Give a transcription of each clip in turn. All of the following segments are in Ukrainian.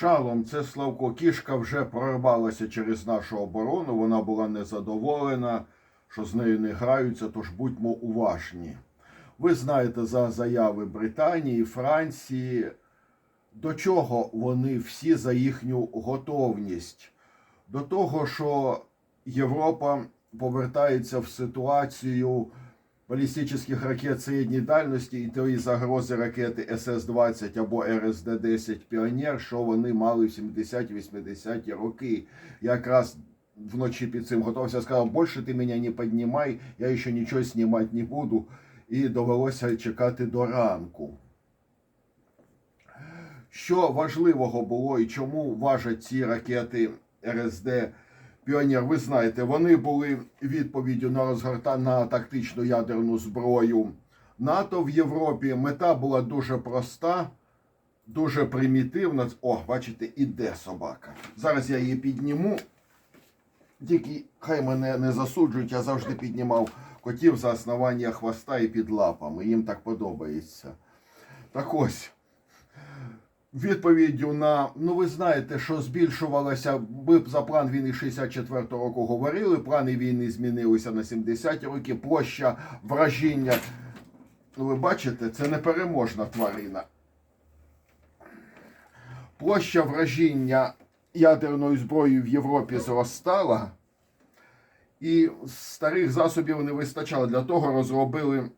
Шалом, це Славко. Кішка вже прорвалася через нашу оборону. Вона була незадоволена, що з нею не граються, тож будьмо уважні. Ви знаєте за заяви Британії, Франції, до чого вони всі за їхню готовність? До того, що Європа повертається в ситуацію балістичних ракет середньої дальності і тої загрози ракети СС-20 або РСД-10 Піонер, що вони мали в 70-80-ті роки. Якраз вночі під цим готувався, сказав, більше ти мене не піднімай, я ще нічого знімати не буду. І довелося чекати до ранку. Що важливого було і чому важать ці ракети РСД Піонер? Ви знаєте, вони були відповіддю на розгорта на тактичну ядерну зброю НАТО в Європі. Мета була дуже проста, дуже примітивна. О, бачите, іде собака. Зараз я її підніму. Тільки хай мене не засуджують, я завжди піднімав котів за основання хвоста і під лапами. Їм так подобається. Так ось. Відповіддю на, ну ви знаєте, що збільшувалося, б за план війни 64-го року говорили, плани війни змінилися на 70-ті роки, площа вражіння. Ну ви бачите, це непереможна тварина. Площа вражіння ядерною зброєю в Європі зростала, і старих засобів не вистачало. Для того розробили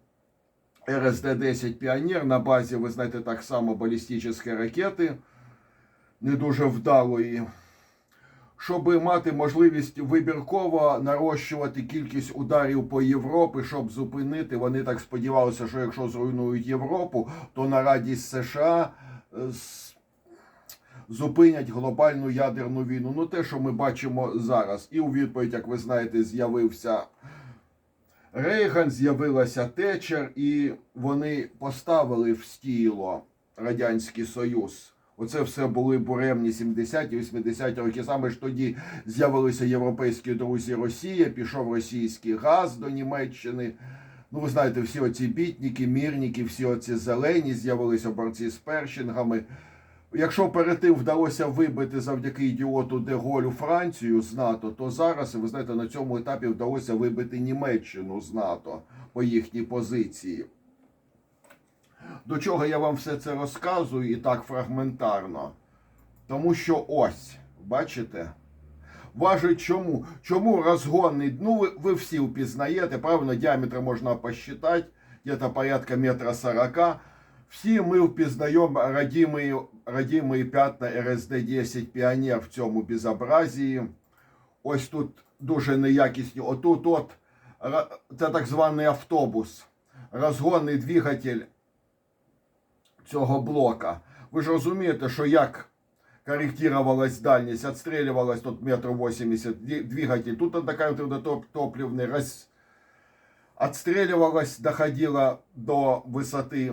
РСД-10 Піонер на базі, ви знаєте, так само балістичні ракети, не дуже вдалої, щоб мати можливість вибірково нарощувати кількість ударів по Європі, щоб зупинити. Вони так сподівалися, що якщо зруйнують Європу, то на радість США е, зупинять глобальну ядерну війну. Ну, те, що ми бачимо зараз. І у відповідь, як ви знаєте, з'явився Рейган, з'явилася Течер, і вони поставили в стіло Радянський Союз. Оце все були буремні 70-ті, 80-ті роки. Саме ж тоді з'явилися європейські друзі Росія, пішов російський газ до Німеччини. Ну, ви знаєте, всі оці бітніки, мірники, всі оці зелені з'явилися борці з першингами. Якщо перед вдалося вибити завдяки ідіоту Деголю Францію з НАТО, то зараз, ви знаєте, на цьому етапі вдалося вибити Німеччину з НАТО по їхній позиції. До чого я вам все це розказую і так фрагментарно? Тому що ось, бачите? Важить чому? Чому розгонний? Ну, ви, ви всі впізнаєте, правильно, діаметр можна посчитати, где-то порядка метра сорока. Всі ми впізнаємо родимі, родимі п'ятна РСД-10 Піонер в цьому безобразії. Ось тут дуже неякісні. Отут от це так званий автобус, розгонний двигатель цього блока. Ви ж розумієте, що як корректировалась дальність, отстреливалась тут метр 80 двигатель, тут така топ топливный раз отстреливалась, доходила до висоти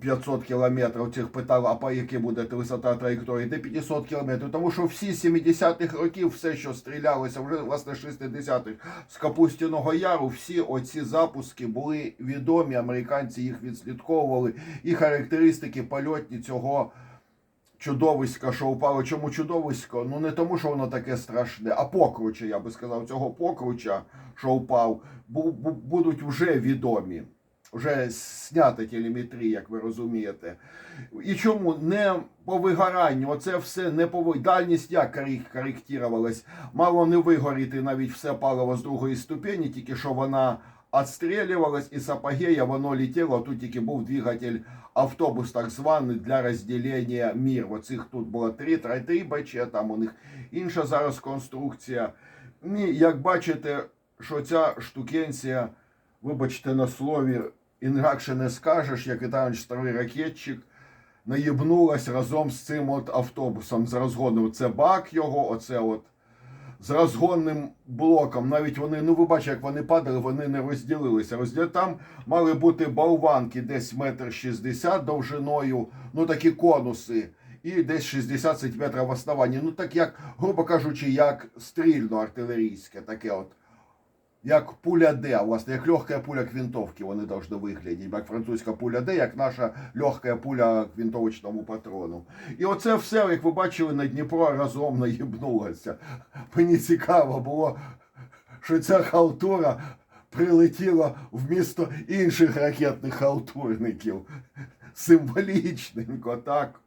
500 кілометрів, цих питав, а по якій буде висота траєкторії, до 500 кілометрів, тому що всі 70-х років все, що стрілялося, вже власне 60-х з Капустяного Яру, всі оці запуски були відомі, американці їх відслідковували, і характеристики польотні цього чудовиська, що упало. Чому чудовисько? Ну не тому, що воно таке страшне, а покруче, я би сказав, цього покруча, що впав, бу- бу- будуть вже відомі. Вже знята телеметрія, як ви розумієте. І чому не по вигоранню? Оце все не по дальність як корек- коректувалась. Мало не вигоріти навіть все паливо з другої ступені, тільки що вона отстрілювалась, і з воно летіло. Тут тільки був двигатель автобус, так званий для розділення мір. Оцих тут було три, три, три БЧ, там у них інша зараз конструкція. Ні, як бачите, що ця штукенція, вибачте на слові, інакше не скажеш, як Віталійович старий ракетчик, наїбнулась разом з цим от автобусом з розгоном. Це бак його, оце от з розгонним блоком. Навіть вони, ну ви бачите, як вони падали, вони не розділилися. Розділ... Там мали бути болванки десь метр шістдесят довжиною, ну такі конуси. І десь 60 сантиметрів в основанні. Ну так як, грубо кажучи, як стрільно артилерійське, таке от. Як пуля Д, власне, як легка пуля к винтовці вони повинні виглядіти, як французька пуля Д, як наша легка пуля к винтовочному патрону. І оце все, як ви бачили, на Дніпро разом наїбнулося. Мені цікаво було, що ця халтура прилетіла в місто інших ракетних халтурників. Символічненько, так.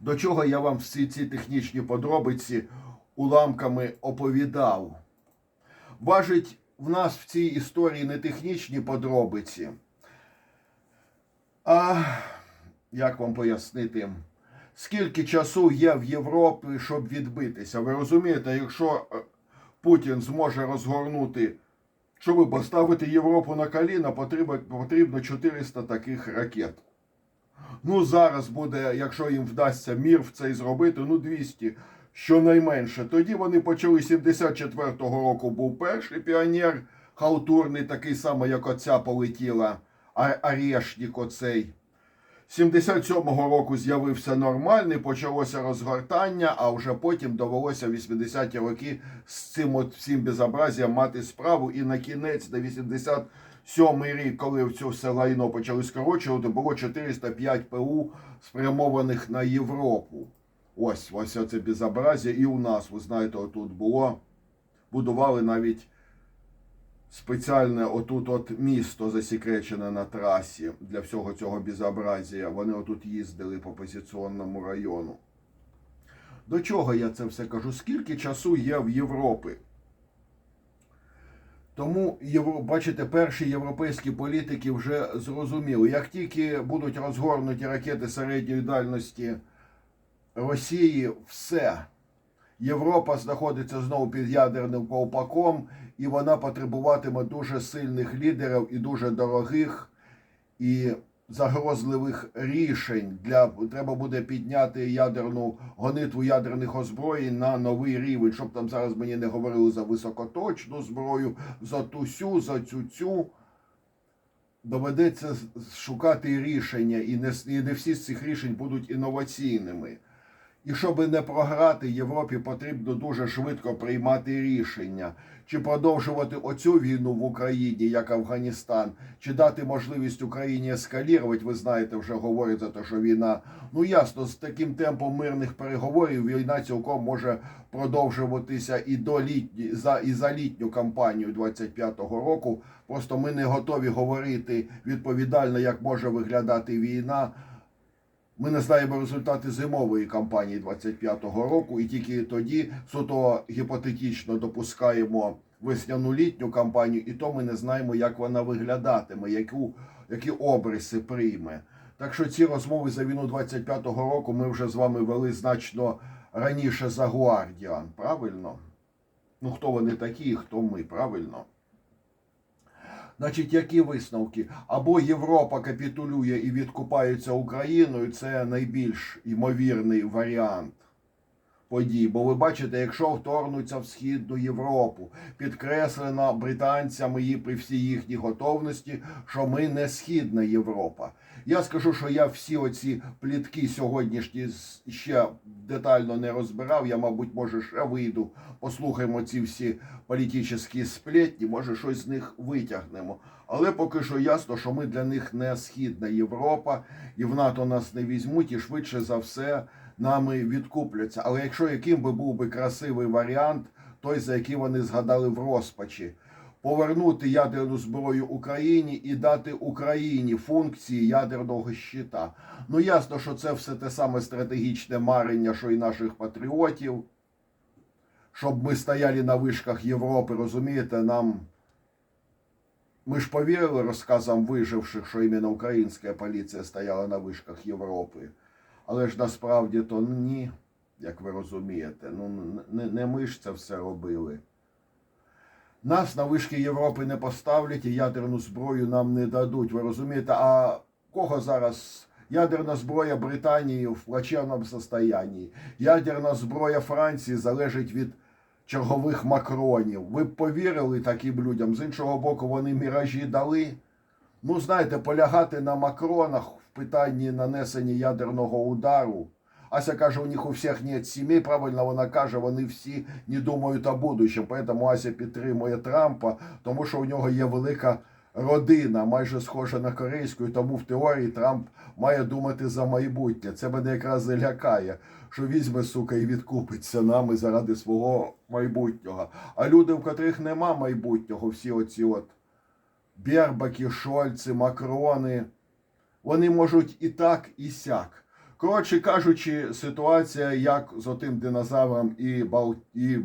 До чого я вам всі ці технічні подробиці уламками оповідав. Важить в нас в цій історії не технічні подробиці, а як вам пояснити, скільки часу є в Європі, щоб відбитися. Ви розумієте, якщо е, Путін зможе розгорнути, щоб поставити Європу на коліна, потрібно, потрібно 400 таких ракет. Ну, зараз буде, якщо їм вдасться мір в цей зробити, ну 200 щонайменше. Тоді вони почали 74-го року був перший піонер, халтурний, такий самий, як оця полетіла, Арешнік оцей. 77-го року з'явився нормальний, почалося розгортання, а вже потім довелося в 80-ті роки з цим от всім безобразіям мати справу. І на кінець, на 87-й рік, коли в цю все лайно почали скорочувати, було 405 ПУ спрямованих на Європу. Ось, ось це безобразія. І у нас, ви знаєте, отут було. Будували навіть спеціальне отут от місто засекречене на трасі для всього цього безобразія. Вони отут їздили по позиціонному району. До чого я це все кажу? Скільки часу є в Європі? Тому, бачите, перші європейські політики вже зрозуміли, як тільки будуть розгорнуті ракети середньої дальності Росії, все. Європа знаходиться знову під ядерним ковпаком, і вона потребуватиме дуже сильних лідерів і дуже дорогих і загрозливих рішень. Для треба буде підняти ядерну гонитву ядерних озброєнь на новий рівень, щоб там зараз мені не говорили за високоточну зброю, за ту сю, за цю цю. Доведеться шукати рішення, і не, і не всі з цих рішень будуть інноваційними. І щоб не програти, Європі потрібно дуже швидко приймати рішення, чи продовжувати оцю війну в Україні, як Афганістан, чи дати можливість Україні ескалірувати. Ви знаєте, вже говорять за те, що війна. Ну ясно, з таким темпом мирних переговорів війна цілком може продовжуватися і до літні, за і за літню кампанію 25-го року. Просто ми не готові говорити відповідально, як може виглядати війна. Ми не знаємо результати зимової кампанії 25-го року, і тільки тоді суто гіпотетично допускаємо весняну літню кампанію, і то ми не знаємо, як вона виглядатиме, яку, які обриси прийме. Так що ці розмови за війну 25-го року ми вже з вами вели значно раніше за Гуардіан, правильно? Ну, хто вони такі, хто ми, правильно? Значить, які висновки? Або Європа капітулює і відкупається Україною, це найбільш ймовірний варіант подій. Бо ви бачите, якщо вторгнуться в Східну Європу, підкреслено британцями і при всій їхній готовності, що ми не Східна Європа. Я скажу, що я всі оці плітки сьогоднішні ще детально не розбирав. Я, мабуть, може, ще вийду, послухаємо ці всі політичні сплетні, може, щось з них витягнемо. Але поки що ясно, що ми для них не Східна Європа, і в НАТО нас не візьмуть, і швидше за все нами відкупляться. Але якщо яким би був би красивий варіант, той, за який вони згадали в розпачі, повернути ядерну зброю Україні і дати Україні функції ядерного щита. Ну ясно, що це все те саме стратегічне марення, що і наших патріотів. Щоб ми стояли на вишках Європи, розумієте, нам. Ми ж повірили розказам виживших, що іменно українська поліція стояла на вишках Європи. Але ж насправді то ні, як ви розумієте. Ну, не, не ми ж це все робили. Нас на вишки Європи не поставлять і ядерну зброю нам не дадуть. Ви розумієте, а кого зараз ядерна зброя Британії в плачевному состоянні? Ядерна зброя Франції залежить від чергових макронів. Ви б повірили таким людям? З іншого боку, вони міражі дали. Ну, знаєте, полягати на макронах питанні нанесення ядерного удару Ася каже, у них у всіх нет сімей. Правильно вона каже, вони всі не думають о будущем. Поэтому Ася підтримує Трампа, тому що у нього є велика родина, майже схожа на корейську, тому в теорії Трамп має думати за майбутнє. Це мене якраз і лякає, що візьме, сука, і відкупиться нами заради свого майбутнього. А люди, в котрих нема майбутнього, всі оці от Бербаки, Шольци, Макрони, вони можуть і так, і сяк. Коротше кажучи, ситуація як з отим динозавром і, Бал... і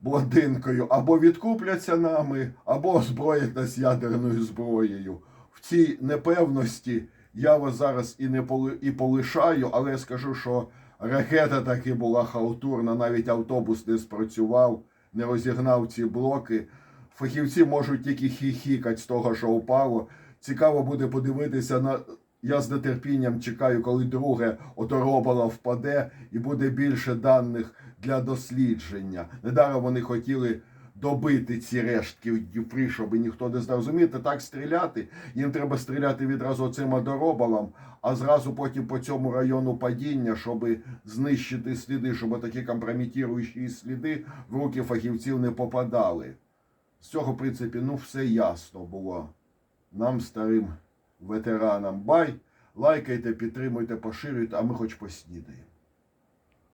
блондинкою або відкупляться нами, або озброять нас ядерною зброєю. В цій непевності я вас зараз і не поли... і полишаю, але я скажу, що ракета таки була халтурна, навіть автобус не спрацював, не розігнав ці блоки. Фахівці можуть тільки хіхікати з того, що впало. Цікаво буде подивитися на. Я з нетерпінням чекаю, коли друге оторобало впаде, і буде більше даних для дослідження. Недаром вони хотіли добити ці рештки Дюпрі, щоб ніхто не знав. Розумієте, так стріляти. Їм треба стріляти відразу цим одоробалом, а зразу потім по цьому району падіння, щоб знищити сліди, щоб такі компрометуючі сліди в руки фахівців не попадали. З цього, в принципі, ну все ясно було. Нам, старим ветеранам. Бай, лайкайте, підтримуйте, поширюйте, а ми хоч поснідаємо.